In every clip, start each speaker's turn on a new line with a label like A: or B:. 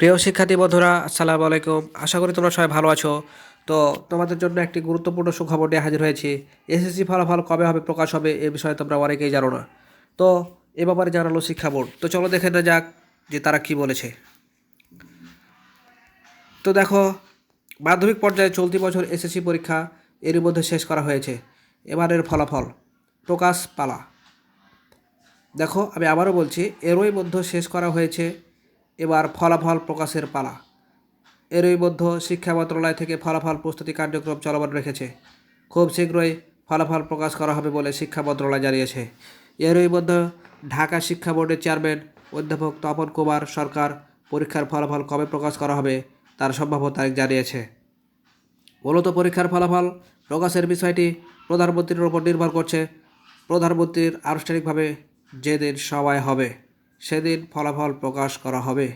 A: প্রিয় শিক্ষার্থী বন্ধুরা, আসসালামু আলাইকুম। আশা করি তোমরা সবাই ভালো আছো। তো তোমাদের জন্য একটি গুরুত্বপূর্ণ সুখবর নিয়ে হাজির হয়েছি। এসএসসি ফলাফল কবে হবে, প্রকাশ হবে, এ বিষয়ে তোমরা অনেকেই জানো না। তো এ ব্যাপারে জানালো শিক্ষা বোর্ড তো চলো দেখে না যাক যে তারা কি বলেছে। তো দেখো, মাধ্যমিক পর্যায়ে চলতি বছর এসএসসি পরীক্ষা এরই মধ্যে শেষ করা হয়েছে। এবারের ফলাফল, প্রকাশ পালা। দেখো, আমি আবারও বলছি, এরই মধ্যে শেষ করা হয়েছে এবার ফলাফল প্রকাশের পালা। এরই মধ্যে শিক্ষা মন্ত্রণালয় থেকে ফলাফল প্রস্তুতি কার্যক্রম চলমান রেখেছে। খুব শীঘ্রই ফলাফল প্রকাশ করা হবে বলে শিক্ষা মন্ত্রণালয় জানিয়েছে। এরই মধ্যে ঢাকা শিক্ষা বোর্ডের চেয়ারম্যান অধ্যাপক তপন কুমার সরকার পরীক্ষার ফলাফল কবে প্রকাশ করা হবে তার সম্ভাব্য তারিখ জানিয়েছে। মূলত পরীক্ষার ফলাফল প্রকাশের বিষয়টি প্রধানমন্ত্রীর ওপর নির্ভর করছে। প্রধানমন্ত্রীর আনুষ্ঠানিকভাবে যেদিন সময় হবে। সেদিন ফলাফল প্রকাশ করা হবে।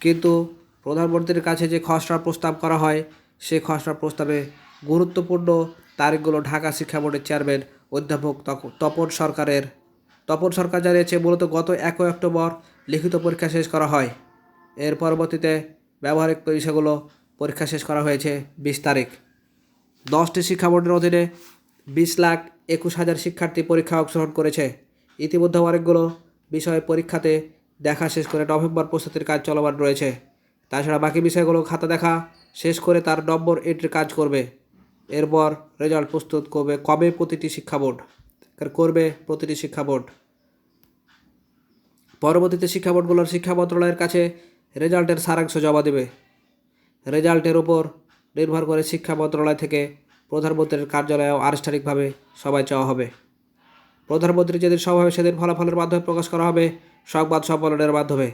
A: কিন্তু প্রধানমন্ত্রীর কাছে যে খসড়া প্রস্তাব করা হয় সেই খসড়া প্রস্তাবে গুরুত্বপূর্ণ তারিখগুলো ঢাকা শিক্ষা বোর্ডের চেয়ারম্যান অধ্যাপক তপন সরকারের, তপন সরকার জানিয়েছে মূলত গত একই অক্টোবর লিখিত পরীক্ষা শেষ করা হয়। এর পরবর্তীতে ব্যবহারিক পরীক্ষাগুলো পরীক্ষা শেষ করা হয়েছে বিশ তারিখ। দশটি শিক্ষা বোর্ডের অধীনে বিশ লাখ একুশ হাজার শিক্ষার্থী পরীক্ষা অংশগ্রহণ করেছে। ইতিমধ্যে অনেকগুলো বিষয় পরীক্ষাতে দেখা শেষ করে নভেম্বর প্রস্তুতির কাজ চলমান রয়েছে। তাছাড়া বাকি বিষয়গুলো খাতা দেখা শেষ করে তার নম্বর এন্ট্রি কাজ করবে। এরপর রেজাল্ট প্রস্তুত করবে কবে প্রতিটি শিক্ষা বোর্ড? করবে প্রতিটি শিক্ষা বোর্ড? পরবর্তীতে শিক্ষা বোর্ডগুলোর শিক্ষা মন্ত্রণালয়ের কাছে রেজাল্টের সারাংশ জমা দেবে। রেজাল্টের উপর নির্ভর করে শিক্ষা মন্ত্রণালয় থেকে প্রধানমন্ত্রীর কার্যালয়েও আনুষ্ঠানিকভাবে সবাই চাওয়া হবে। প্রধানমন্ত্রী যেদিন সভা হবে, সেদিন ফলাফলের মাধ্যমে প্রকাশ করা হবে সংবাদ সম্মেলনের মাধ্যমে।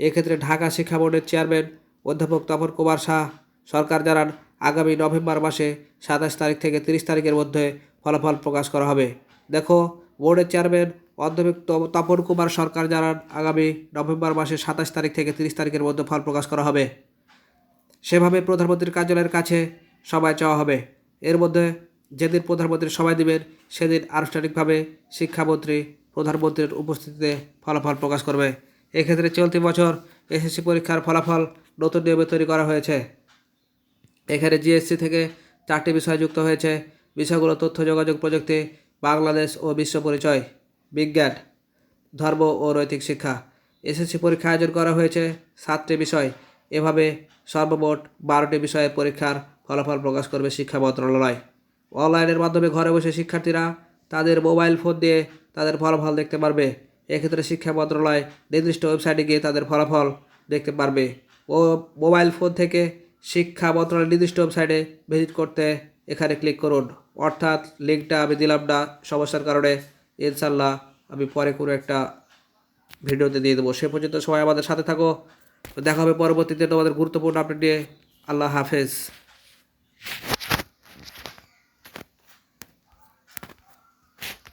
A: এক্ষেত্রে ঢাকা শিক্ষা বোর্ডের চেয়ারম্যান অধ্যাপক তপন কুমার শাহ, সরকার জানান, আগামী নভেম্বর মাসে সাতাশ তারিখ থেকে তিরিশ তারিখের মধ্যে ফলাফল প্রকাশ করা হবে। দেখো, বোর্ডের চেয়ারম্যান অধ্যাপক তপন কুমার সরকার জানান, আগামী নভেম্বর মাসে সাতাশ তারিখ থেকে তিরিশ তারিখের মধ্যে ফল প্রকাশ করা হবে। সেভাবে প্রধানমন্ত্রীর কার্যালয়ের কাছে সবাই চাওয়া হবে। এর মধ্যে যেদিন প্রধানমন্ত্রী সভায় দিবেন, সেদিন আনুষ্ঠানিকভাবে শিক্ষামন্ত্রী প্রধানমন্ত্রীর উপস্থিতিতে ফলাফল প্রকাশ করবে। এক্ষেত্রে চলতি বছর এসএসসি পরীক্ষার ফলাফল নতুন নিয়মে তৈরি করা হয়েছে। এখানে জিএসসি থেকে চারটি বিষয় যুক্ত হয়েছে। বিষয়গুলো তথ্য, যোগাযোগ প্রযুক্তি, বাংলাদেশ ও বিশ্ব পরিচয়, বিজ্ঞান, ধর্ম ও নৈতিক শিক্ষা। এসএসসি পরীক্ষা আয়োজন করা হয়েছে সাতটি বিষয়। এভাবে সর্বমোট বারোটি বিষয়ে পরীক্ষার ফলাফল প্রকাশ করবে শিক্ষা মন্ত্রণালয়। অনলাইনের মাধ্যমে ঘরে বসে শিক্ষার্থীরা তাদের মোবাইল ফোন দিয়ে তাদের ফলাফল দেখতে পারবে। এক্ষেত্রে শিক্ষা মন্ত্রণালয় নির্দিষ্ট ওয়েবসাইটে গিয়ে তাদের ফলাফল দেখতে পারবে ও মোবাইল ফোন থেকে শিক্ষা মন্ত্রণালয়ের নির্দিষ্ট ওয়েবসাইটে ভিজিট করতে এখানে ক্লিক করুন। অর্থাৎ লিঙ্কটা আমি দিলাম না, সমস্যার কারণে ইনশাল্লাহ আমি পরে কোনো একটা ভিডিওতে দিয়ে দেবো। সে পর্যন্ত সবাই আমাদের সাথে থাকো। দেখা হবে পরবর্তীতে তোমাদের গুরুত্বপূর্ণ আপডেট নিয়ে। আল্লাহ হাফেজ।